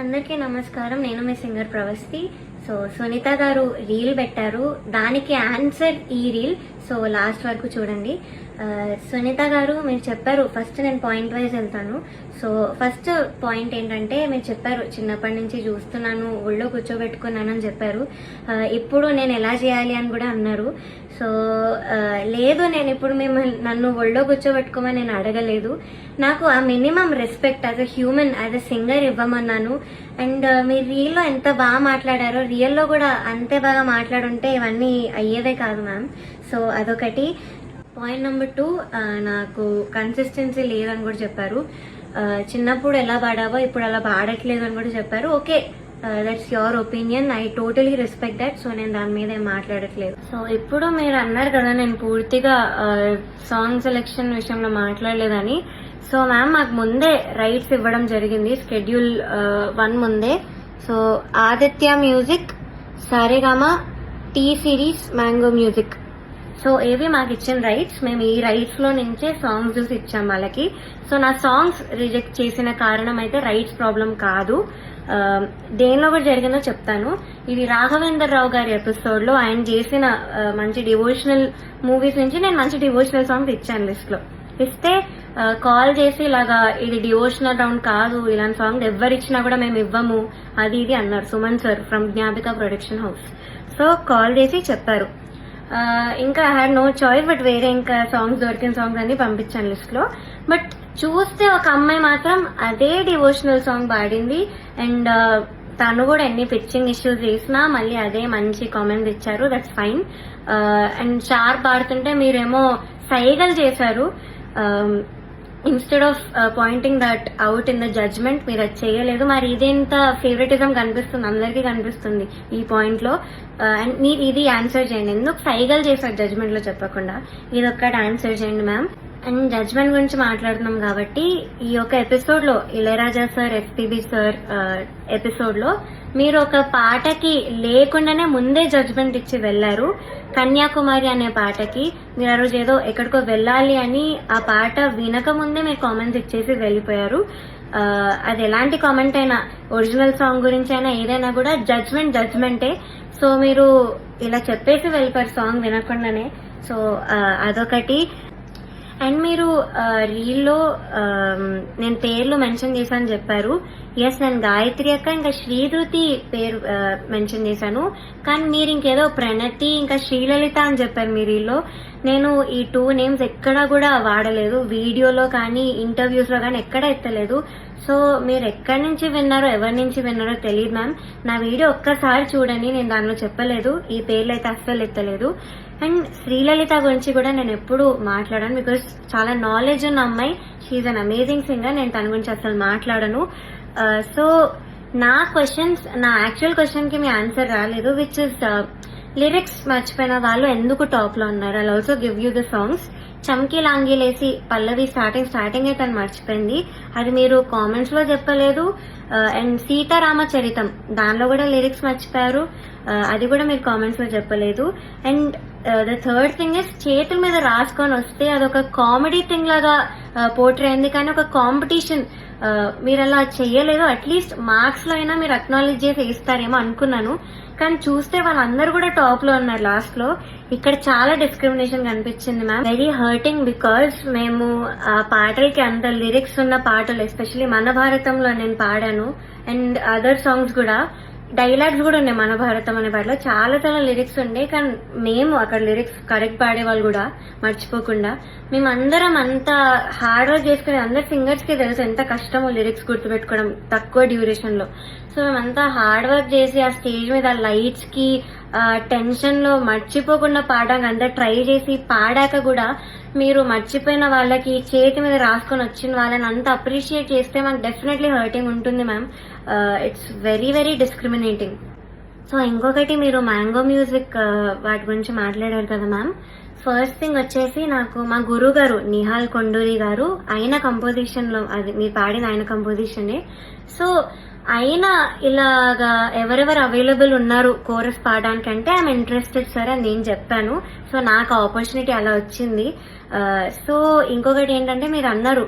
అందరికీ నమస్కారం. నేను మీ సింగర్ ప్రవస్తి. సో సునీత గారు రీల్ పెట్టారు. దానికి ఆన్సర్ ఈ రీల్. సో లాస్ట్ వరకు చూడండి. సునీత గారు మీరు చెప్పారు ఫస్ట్ నేను పాయింట్ వైజ్ వెళ్తాను. సో ఫస్ట్ పాయింట్ ఏంటంటే మీరు చెప్పారు చిన్నప్పటి నుంచి చూస్తున్నాను ఒళ్ళో కూర్చోబెట్టుకున్నాను అని చెప్పారు. ఇప్పుడు నేను ఎలా చేయాలి అని కూడా అన్నారు. సో లేదు నేను ఇప్పుడు మిమ్మల్ని నన్ను ఒళ్ళో కూర్చోబెట్టుకోమని నేను అడగలేదు. నాకు ఆ minimum respect as a human as a singer ఇవ్వమన్నాను. And uh, మీరు రియల్లో ఎంత బాగా మాట్లాడారో రియల్లో కూడా అంతే బాగా మాట్లాడుంటే ఇవన్నీ అయ్యేదే కాదు మ్యామ్. సో అదొకటి. పాయింట్ నెంబర్ టూ నాకు కన్సిస్టెన్సీ లేదని కూడా చెప్పారు. Uh, చిన్నప్పుడు ఎలా పాడావో ఇప్పుడు అలా పాడట్లేదు అని కూడా చెప్పారు. Okay that's your opinion I totally respect that so నేను దాని మీద ఏం మాట్లాడట్లేదు. సో ఇప్పుడు మీరు అన్నారు కదా నేను పూర్తిగా uh, సాంగ్ సెలెక్షన్ విషయంలో మాట్లాడలేదని. సో మ్యామ్ మాకు ముందే రైట్స్ ఇవ్వడం జరిగింది స్కెడ్యూల్ వన్ uh, ముందే. So Aditya music Saregama T series mango music so ఏవి మాకు ఇచ్చిన రైట్స్ మేము ఈ రైట్స్లో నుంచే సాంగ్స్ చూసి ఇచ్చాం వాళ్ళకి. సో నా సాంగ్స్ రిజెక్ట్ చేసిన కారణం అయితే రైట్స్ ప్రాబ్లం కాదు. Uh, దేనిలో కూడా జరిగిందో చెప్తాను. ఇది రాఘవేందర్ రావు గారి ఎపిసోడ్లో ఆయన చేసిన uh, మంచి డివోషనల్ మూవీస్ నుంచి నేను మంచి డివోషనల్ సాంగ్స్ ఇచ్చాను లిస్ట్లో చెప్పిస్తే ఇస్తే కాల్ చేసి ఇలాగా ఇది డివోషనల్ రౌండ్ కాదు ఇలాంటి సాంగ్ ఎవ్వరిచ్చినా కూడా మేము ఇవ్వము అది ఇది అన్నారు Suman sir from Gnapika production house so call చేసి చెప్పారు. ఇంకా I had no choice but వేరే ఇంకా సాంగ్స్ దొరికిన సాంగ్స్ అన్ని పంపించాను లిస్ట్లో. బట్ చూస్తే ఒక అమ్మాయి మాత్రం అదే డివోషనల్ సాంగ్ పాడింది. అండ్ తను కూడా ఎన్ని పిచ్చింగ్ ఇష్యూస్ చేసినా మళ్ళీ అదే మంచి కామెంట్స్ ఇచ్చారు దట్స్ ఫైన్ అండ్ షార్ప్ పాడుతుంటే మీరేమో సైగలు చేశారు. Instead of pointing that out in the judgement మీరు అది చేయలేదు. మరి ఇదేంత ఫేవరెటిజం కనిపిస్తుంది? అందరికీ కనిపిస్తుంది ఈ పాయింట్లో. Uh, అండ్ మీరు ఇది ఆన్సర్ చేయండి. ఎందుకు సైగలు చేశారు జడ్జ్మెంట్లో చెప్పకుండా? ఇది ఒక్కటి ఆన్సర్ చేయండి మ్యామ్ అండ్ జడ్జ్మెంట్ గురించి మాట్లాడుతున్నాం కాబట్టి ఈ యొక్క ఎపిసోడ్లో ఇళయరాజా సార్ ఎస్పీబి సార్ ఎపిసోడ్లో మీరు ఒక పాటకి లేకుండానే ముందే జడ్జ్మెంట్ ఇచ్చి వెళ్ళారు. కన్యాకుమారి అనే పాటకి మీరు ఆ రోజు ఏదో ఎక్కడికో వెళ్ళాలి అని ఆ పాట వినక ముందే మీరు కామెంట్స్ ఇచ్చేసి వెళ్ళిపోయారు. Uh, అది ఎలాంటి కామెంట్ అయినా ఒరిజినల్ సాంగ్ గురించి అయినా ఏదైనా కూడా జడ్జ్మెంట్ జడ్జ్మెంటే సో మీరు ఇలా చెప్పేసి వెళ్ళిపోయారు సాంగ్ వినకుండానే. సో uh, అదొకటి. అండ్ మీరు రీల్లో నేను పేర్లు మెన్షన్ చేశాను చెప్పారు. ఎస్ నేను గాయత్రి అక్క ఇంకా శ్రీధృతి పేరు మెన్షన్ చేశాను. కానీ మీరు ఇంకేదో ప్రణతి ఇంకా శ్రీలలిత అని చెప్పారు మీ రీల్లో. నేను ఈ టూ నేమ్స్ ఎక్కడా కూడా వాడలేదు. వీడియోలో కానీ ఇంటర్వ్యూస్లో కానీ ఎక్కడ ఎత్తలేదు. సో మీరు ఎక్కడి నుంచి విన్నారో ఎవరి నుంచి విన్నారో తెలియదు మ్యామ్ నా వీడియో ఒక్కసారి చూడండి నేను దానిలో చెప్పలేదు. ఈ పేర్లు అయితే అస్సలు ఎత్తలేదు. అండ్ శ్రీలలిత గురించి కూడా నేను ఎప్పుడు మాట్లాడాను బికాస్ చాలా నాలెడ్జ్ ఉన్న అమ్మాయి. షీఈ్ అన్ అమేజింగ్ సింగర్ నేను తన గురించి అసలు మాట్లాడను. Uh, సో నా క్వశ్చన్స్ నా యాక్చువల్ క్వశ్చన్కి మీ ఆన్సర్ రాలేదు విచ్ ఇస్ లిరిక్స్ మర్చిపోయిన వాళ్ళు ఎందుకు టాప్లో ఉన్నారు? I also give you the songs చమ్కి లాంగిలేసి పల్లవి స్టార్టింగ్ స్టార్టింగ్ అయితే తను మర్చిపోయింది. అది మీరు కామెంట్స్లో చెప్పలేదు. Uh, అండ్ సీతారామ చరితం దానిలో కూడా లిరిక్స్ మర్చిపోయారు. Uh, అది కూడా మీరు కామెంట్స్లో చెప్పలేదు. And the third thing is చేతుల మీద రాసుకొని వస్తే అదొక కామెడీ థింగ్ లాగా uh, పోర్ట్రే అయింది. కానీ ఒక కాంపిటీషన్ uh, మీరు అలా చేయలేదు. అట్లీస్ట్ మార్క్స్లో అయినా మీరు అక్నాలెడ్జ్ చేసి ఇస్తారేమో అనుకున్నాను. కానీ చూస్తే వాళ్ళందరూ కూడా టాప్లో ఉన్నారు లాస్ట్లో. ఇక్కడ చాలా డిస్క్రిమినేషన్ కనిపించింది మ్యామ్ వెరీ హర్టింగ్ బికాస్ మేము ఆ పాటలకి అంత లిరిక్స్ ఉన్న పాటలు ఎస్పెషల్లీ మన భారతంలో నేను పాడాను. అండ్ అదర్ సాంగ్స్ కూడా. డైలాగ్స్ కూడా ఉన్నాయి మన భారతం అనే పాటలో చాలా చాలా లిరిక్స్ ఉండే కానీ మేము అక్కడ లిరిక్స్ కరెక్ట్ పాడే వాళ్ళు కూడా మర్చిపోకుండా మేము అందరం అంత హార్డ్ వర్క్ చేసుకునే అందరు సింగర్స్కి తెలుసు ఎంత కష్టమో లిరిక్స్ గుర్తుపెట్టుకోవడం తక్కువ డ్యూరేషన్లో. సో మేమంతా హార్డ్ వర్క్ చేసి ఆ స్టేజ్ మీద లైట్స్కి టెన్షన్లో మర్చిపోకుండా పాడడానికి అంతా ట్రై చేసి పాడాక కూడా మీరు మర్చిపోయిన వాళ్ళకి చేతి మీద రాసుకొని వచ్చిన వాళ్ళని అంత అప్రిషియేట్ చేస్తే మాకు డెఫినెట్లీ హర్టింగ్ ఉంటుంది ma'am. It's very very discriminating so ఇంకొకటి మీరు మ్యాంగో మ్యూజిక్ వాటి గురించి మాట్లాడారు కదా మ్యామ్ ఫస్ట్ థింగ్ వచ్చేసి నాకు మా గురువు గారు నిహాల్ కొండూరి గారు ఆయన కంపోజిషన్లో అది మీరు పాడిన ఆయన కంపోజిషనే సో ఆయన ఇలాగా ఎవరెవరు అవైలబుల్ ఉన్నారు కోరస్ పాడడానికి అంటే ఐఎమ్ ఇంట్రెస్టెడ్ సార్ అని నేను చెప్పాను. సో నాకు ఆపర్చునిటీ అలా వచ్చింది. సో ఇంకొకటి ఏంటంటే మీరు అన్నారు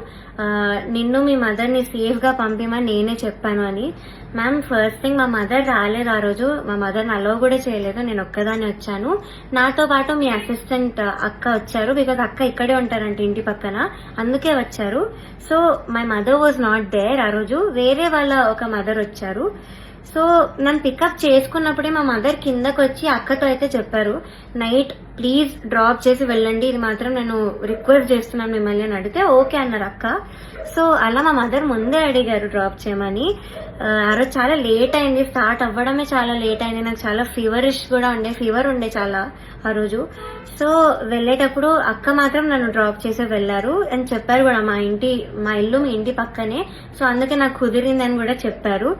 నిన్ను మీ మదర్ని సేఫ్గా పంపిమని నేనే చెప్పాను అని. మ్యామ్ ఫస్ట్ థింగ్ మా మదర్ రాలేదు ఆ రోజు. మా మదర్ని అలో కూడా చేయలేదు. నేను ఒక్కదాన్ని వచ్చాను. నాతో పాటు మీ అసిస్టెంట్ అక్క వచ్చారు. బికాజ్ అక్క ఇక్కడే ఉంటారంట ఇంటి పక్కన. అందుకే వచ్చారు. So my mother was not there ఆ రోజు. వేరే వాళ్ళ ఒక మదర్ వచ్చారు. సో నన్ను పికప్ చేసుకున్నప్పుడే మా మదర్ కిందకు వచ్చి అక్కతో అయితే చెప్పారు నైట్ ప్లీజ్ డ్రాప్ చేసి వెళ్ళండి ఇది మాత్రం నేను రిక్వెస్ట్ చేస్తున్నాను మిమ్మల్ని అని అడిగితే ఓకే అన్నారు అక్క. సో అలా మా మదర్ ముందే అడిగారు డ్రాప్ చేయమని. ఆ, రోజు చాలా లేట్ అయింది స్టార్ట్ అవ్వడమే చాలా లేట్ అయింది నాకు చాలా ఫీవరిష్ కూడా ఉండే ఫీవర్ ఉండే చాలా ఆ రోజు. సో వెళ్ళేటప్పుడు అక్క మాత్రం నన్ను డ్రాప్ చేసి వెళ్ళారు అని చెప్పారు కూడా మా ఇంటి మా ఇల్లు మీ ఇంటి పక్కనే. సో అందుకే నాకు కుదిరిందని కూడా చెప్పారు.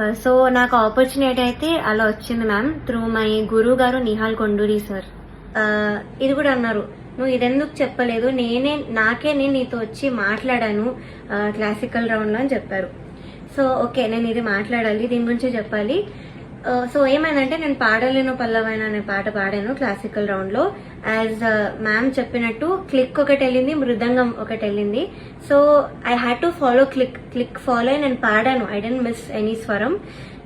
Uh, సో నాకు ఆపర్చునిటీ అయితే అలా వచ్చింది మ్యామ్ త్రూ మై గురువు గారు నిహాల్ కొండూరి సార్ uh, ఇది కూడా అన్నారు. నువ్వు ఇదెందుకు చెప్పలేదు? నేనే నాకే నేను నీతో వచ్చి మాట్లాడాను uh, క్లాసికల్ రౌండ్లో అని చెప్పారు. సో ఓకే నేను ఇది మాట్లాడాలి దీని గురించి చెప్పాలి. Uh, సో ఏమైందంటే నేను పాడలేను పల్లవైన అనే పాట పాడాను క్లాసికల్ రౌండ్లో. యాజ్ మ్యామ్ uh, చెప్పినట్టు క్లిక్ ఒకటి వెళ్ళింది మృదంగం ఒకటి వెళ్ళింది. So I had to follow click click follow అయి నేను పాడాను. ఐ డెంట్ మిస్ ఎనీ స్వరం.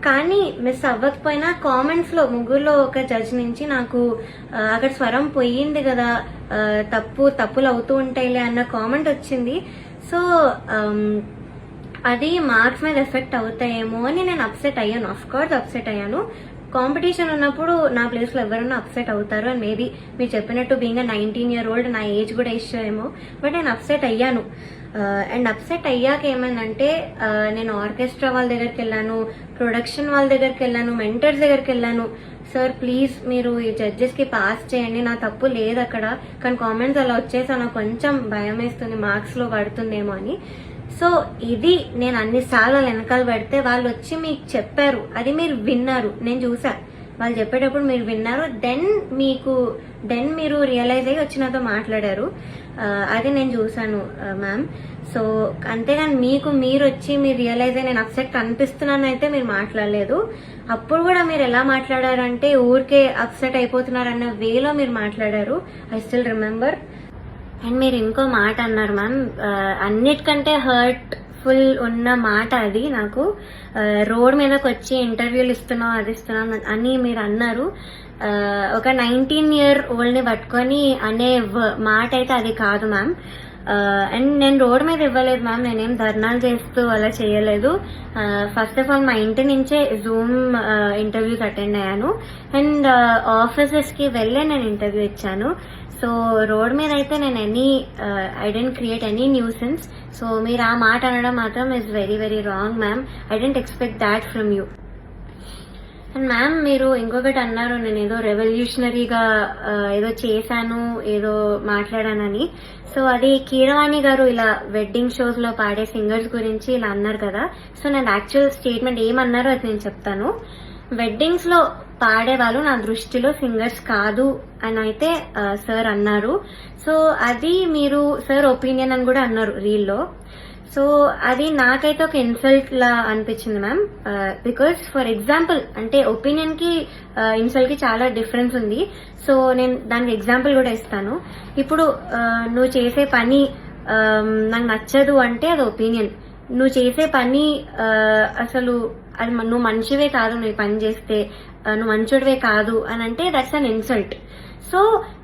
కానీ మిస్ అవ్వకపోయినా కామెంట్స్లో ముగ్గురులో ఒక జడ్జ్ నుంచి నాకు uh, అక్కడ స్వరం పోయింది కదా తప్పు తప్పులు అవుతూ ఉంటాయిలే అన్న కామెంట్ వచ్చింది. సో um, అది మార్క్స్ మీద ఎఫెక్ట్ అవుతాయేమో అని నేను అప్సెట్ అయ్యాను. అఫ్ కోర్స్ అప్సెట్ అయ్యాను. కాంపిటీషన్ ఉన్నప్పుడు నా ప్లేస్లో ఎవరైనా అప్సెట్ అవుతారు అని మేబీ మీరు చెప్పినట్టు బీయింగ్ నైన్టీన్ ఇయర్ ఓల్డ్ నా ఏజ్ కూడా ఇష్యూ ఏమో బట్ నేను అప్సెట్ అయ్యాను. Uh, అండ్ అప్సెట్ అయ్యాక ఏమైందంటే uh, నేను ఆర్కెస్ట్రా వాళ్ళ దగ్గరికి వెళ్ళాను ప్రొడక్షన్ వాళ్ళ దగ్గరికి వెళ్ళాను మెంటర్స్ దగ్గరికి వెళ్ళాను. సార్ ప్లీజ్ మీరు ఈ జడ్జెస్కి పాస్ చేయండి నా తప్పు లేదు అక్కడ. కానీ కామెంట్స్ అలా వచ్చేసా నాకు కొంచెం భయం వేస్తుంది మార్క్స్లో పడుతుందేమో అని. సో ఇది నేను అన్ని సార్లు వెనకాల పెడితే వాళ్ళు వచ్చి మీకు చెప్పారు. అది మీరు విన్నారు. నేను చూసా. వాళ్ళు చెప్పేటప్పుడు మీరు విన్నారు. దెన్ మీకు దెన్ మీరు రియలైజ్ అయ్యి వచ్చి నాతో మాట్లాడారు. అది నేను చూశాను మ్యామ్ సో అంతేగాని మీకు మీరు వచ్చి మీరు రియలైజ్ అయ్యి నేను అప్సెట్ కనిపిస్తున్నాను అయితే మీరు మాట్లాడలేదు. అప్పుడు కూడా మీరు ఎలా మాట్లాడారంటే ఊరికే అప్సెట్ అయిపోతున్నారన్న వేలో మీరు మాట్లాడారు. ఐ స్టిల్ రిమెంబర్ అండ్ మీరు ఇంకో మాట అన్నారు మ్యామ్ uh, అన్నిటికంటే హర్ట్ ఫుల్ ఉన్న మాట అది నాకు uh, రోడ్ మీదకి వచ్చి ఇంటర్వ్యూలు ఇస్తున్నాం అది ఇస్తున్నాం అని మీరు అన్నారు. Uh, ఒక నైన్టీన్ ఇయర్ ఓల్డ్ని పట్టుకొని అనే వ- మాట అయితే అది కాదు మ్యామ్ అండ్ నేను రోడ్ మీద ఇవ్వలేదు మ్యామ్ నేనేం ధర్నాలు చేస్తూ అలా చేయలేదు. ఫస్ట్ ఆఫ్ ఆల్ మా ఇంటి నుంచే జూమ్ ఇంటర్వ్యూకి అటెండ్ అయ్యాను. అండ్ ఆఫీసెస్కి వెళ్ళే నేను ఇంటర్వ్యూ ఇచ్చాను. సో రోడ్ మీద అయితే నేను any I didn't create any nuisance so మీరు ఆ మాట అనడం మాత్రం is very very wrong ma'am I didn't expect that from you and ma'am మీరు ఇంకొకటి అన్నారు నేను ఏదో రెవల్యూషనరీగా ఏదో చేశాను ఏదో మాట్లాడానని. సో అది కీరవాణి గారు ఇలా వెడ్డింగ్ షోస్లో పాడే సింగర్స్ గురించి ఇలా అన్నారు కదా. సో నేను యాక్చువల్ స్టేట్మెంట్ ఏమన్నారో అది నేను చెప్తాను. వెడ్డింగ్స్లో పాడే వాళ్ళు నా దృష్టిలో సింగర్స్ కాదు అని అయితే సార్ అన్నారు. సో అది మీరు సార్ ఒపీనియన్ అని కూడా అన్నారు రీల్లో సో అది నాకైతే ఒక ఇన్సల్ట్ లా అనిపించింది మ్యామ్ బికాస్ ఫర్ ఎగ్జాంపుల్ అంటే ఒపీనియన్కి uh, ఇన్సల్ట్కి చాలా డిఫరెన్స్ ఉంది. సో నేను దానికి ఎగ్జాంపుల్ కూడా ఇస్తాను. ఇప్పుడు uh, నువ్వు చేసే పని um, నాకు నచ్చదు అంటే అది ఒపీనియన్ నువ్వు చేసే పని uh, అసలు అది నువ్వు మంచివే కాదు నువ్వు పని చేస్తే నువ్వు మంచోడివే కాదు అని అంటే దట్స్ అన్ ఇన్సల్ట్ సో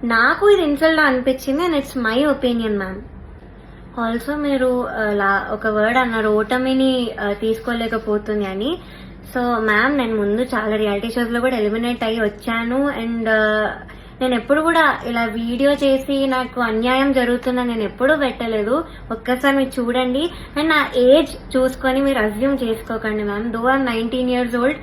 నాకు ఇది ఇన్సల్ట్ అనిపించింది and it's my opinion ma'am also మీరు uh, లా- ఒక వర్డ్ అన్నారు ఓటమిని uh, తీసుకోలేకపోతుంది అని. సో మ్యామ్ నేను ముందు చాలా రియాలిటీ షోస్లో కూడా ఎలిమినేట్ అయ్యి వచ్చాను. అండ్ నేను ఎప్పుడు కూడా ఇలా వీడియో చేసి నాకు అన్యాయం జరుగుతుందని నేను ఎప్పుడూ పెట్టలేదు. ఒక్కసారి మీరు చూడండి. అండ్ నా ఏజ్ చూసుకొని మీరు అజ్యూమ్ చేసుకోకండి ma'am though are nineteen years old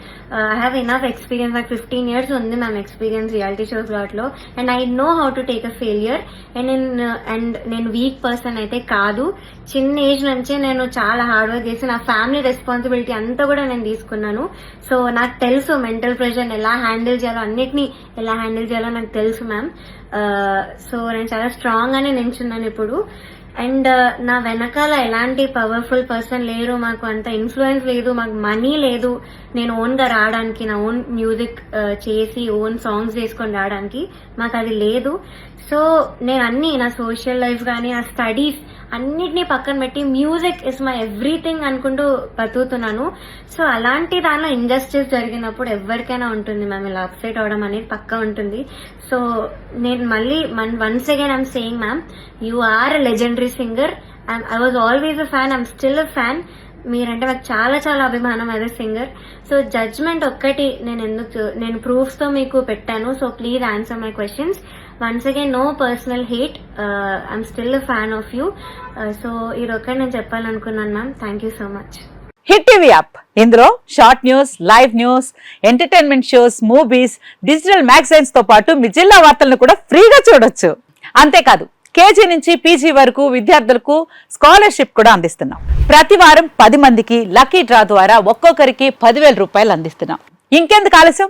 I have enough experience నాకు ఫిఫ్టీన్ ఇయర్స్ ఉంది మ్యామ్ ఎక్స్పీరియన్స్ రియాలిటీ షోస్ వాటిలో and I know how to take a failure and నేను అండ్ నేను వీక్ పర్సన్ అయితే కాదు. చిన్న ఏజ్ నుంచే నేను చాలా హార్డ్ వర్క్ చేసి నా ఫ్యామిలీ రెస్పాన్సిబిలిటీ అంతా కూడా నేను తీసుకున్నాను. సో నాకు తెలుసు మెంటల్ ప్రెషర్ ఎలా హ్యాండిల్ చేయాలో. అన్నిటినీ ఎలా హ్యాండిల్ చేయాలో నాకు తెలుసు తెలుసు మ్యామ్ సో uh, నేను చాలా స్ట్రాంగ్ అని నించున్నాను ఇప్పుడు. అండ్ uh, నా వెనకాల ఎలాంటి పవర్ఫుల్ పర్సన్ లేరు మాకు అంత ఇన్ఫ్లుయెన్స్ లేదు మాకు మనీ లేదు. నేను ఓన్గా రావడానికి నా ఓన్ మ్యూజిక్ uh, చేసి ఓన్ సాంగ్స్ వేసుకొని రావడానికి మాకు అది లేదు. సో నేను అన్ని నా సోషల్ లైఫ్ కానీ నా స్టడీస్ అన్నిటినీ పక్కన పెట్టి మ్యూజిక్ ఇస్ మై ఎవ్రీథింగ్ అనుకుంటూ బతుకుతున్నాను. సో అలాంటి దానిలో ఇంజస్టిస్ జరిగినప్పుడు ఎవరికైనా ఉంటుంది మ్యామ్ ఇలా అప్సెట్ అవడం అనేది పక్క ఉంటుంది. సో నేను మళ్ళీ once again I'm saying ma'am you are legendary singer I was always a fan I'm still a fan మీరంటే నాకు చాలా చాలా అభిమానం అదే సింగర్ సో జడ్జ్మెంట్ ఒక్కటి నేను ఎందుకు నేను ప్రూఫ్స్తో మీకు పెట్టాను. So please answer my questions once again no personal hate I'm still a fan of you so ఇది నేను చెప్పాలనుకున్నాను ma'am thank you so much Hit TV app ఇందులో short news live news entertainment shows movies digital మ్యాగజైన్స్తో పాటు మీ జిల్లా వార్తలను కూడా ఫ్రీగా చూడొచ్చు. అంతేకాదు కేజీ నుంచి పీజీ వరకు విద్యార్థులకు స్కాలర్షిప్ కూడా అందిస్తున్నాం. ప్రతి వారం పది మందికి లక్కీ డ్రా ద్వారా ఒక్కొక్కరికి పదివేల రూపాయలు అందిస్తున్నాం. ఇంకెందుకు ఆలస్యం?